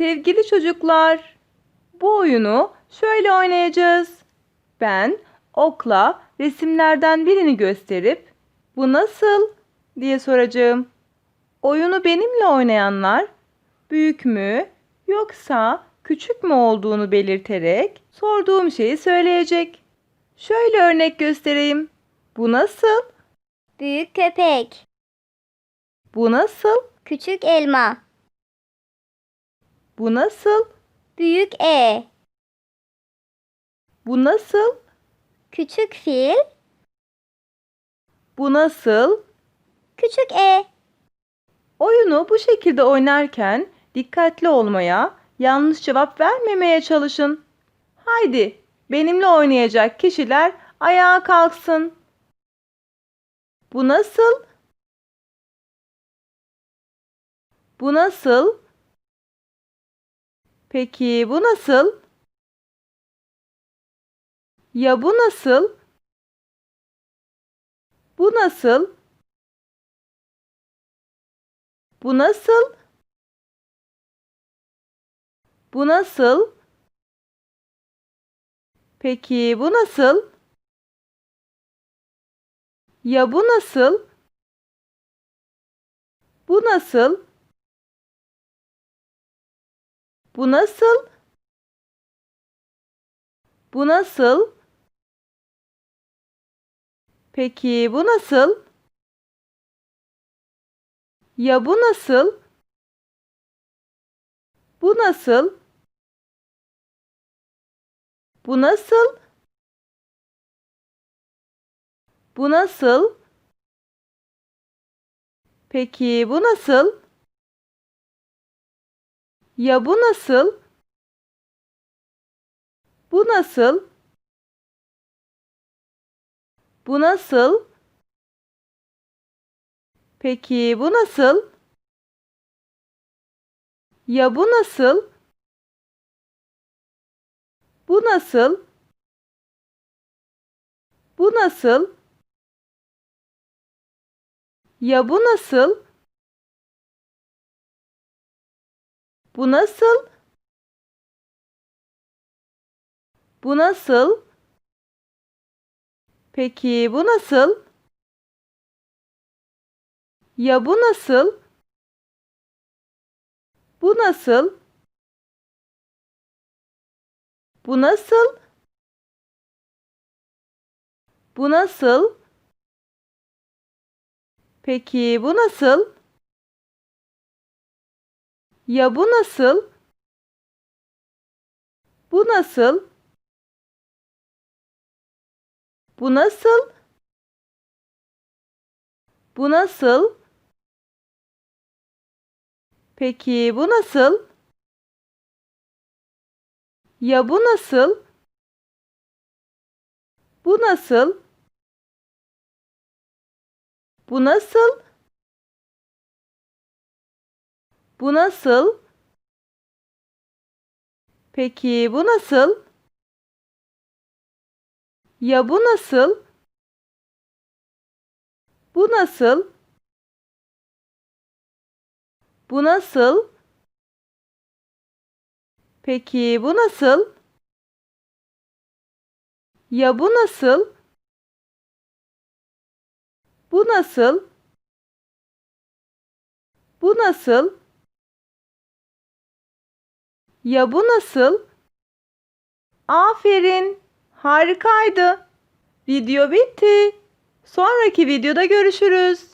Sevgili çocuklar, bu oyunu şöyle oynayacağız. Ben okla resimlerden birini gösterip bu nasıl diye soracağım. Oyunu benimle oynayanlar büyük mü yoksa küçük mü olduğunu belirterek sorduğum şeyi söyleyecek. Şöyle örnek göstereyim. Bu nasıl? Büyük köpek. Bu nasıl? Küçük elma. Bu nasıl? Büyük E. Bu nasıl? Küçük fil. Bu nasıl? Küçük E. Oyunu bu şekilde oynarken dikkatli olmaya, yanlış cevap vermemeye çalışın. Haydi, benimle oynayacak kişiler ayağa kalksın. Bu nasıl? Bu nasıl? Peki bu nasıl? Ya bu nasıl? Bu nasıl? Bu nasıl? Bu nasıl? Peki bu nasıl? Ya bu nasıl? Bu nasıl? Bu nasıl? Bu nasıl? Peki bu nasıl? Ya bu nasıl? Bu nasıl? Bu nasıl? Bu nasıl? Peki bu nasıl? Ya bu nasıl? Bu nasıl? Bu nasıl? Peki bu nasıl? Ya bu nasıl? Bu nasıl? Bu nasıl? Ya bu nasıl? Bu nasıl? Bu nasıl? Peki bu nasıl? Ya bu nasıl? Bu nasıl? Bu nasıl? Bu nasıl? Peki bu nasıl? Ya bu nasıl? Bu nasıl? Bu nasıl? Bu nasıl? Peki bu nasıl? Ya bu nasıl? Bu nasıl? Bu nasıl? Bu nasıl? Peki bu nasıl? Ya bu nasıl? Bu nasıl? Bu nasıl? Peki bu nasıl? Ya bu nasıl? Bu nasıl? Bu nasıl? Ya bu nasıl? Aferin. Harikaydı. Video bitti. Sonraki videoda görüşürüz.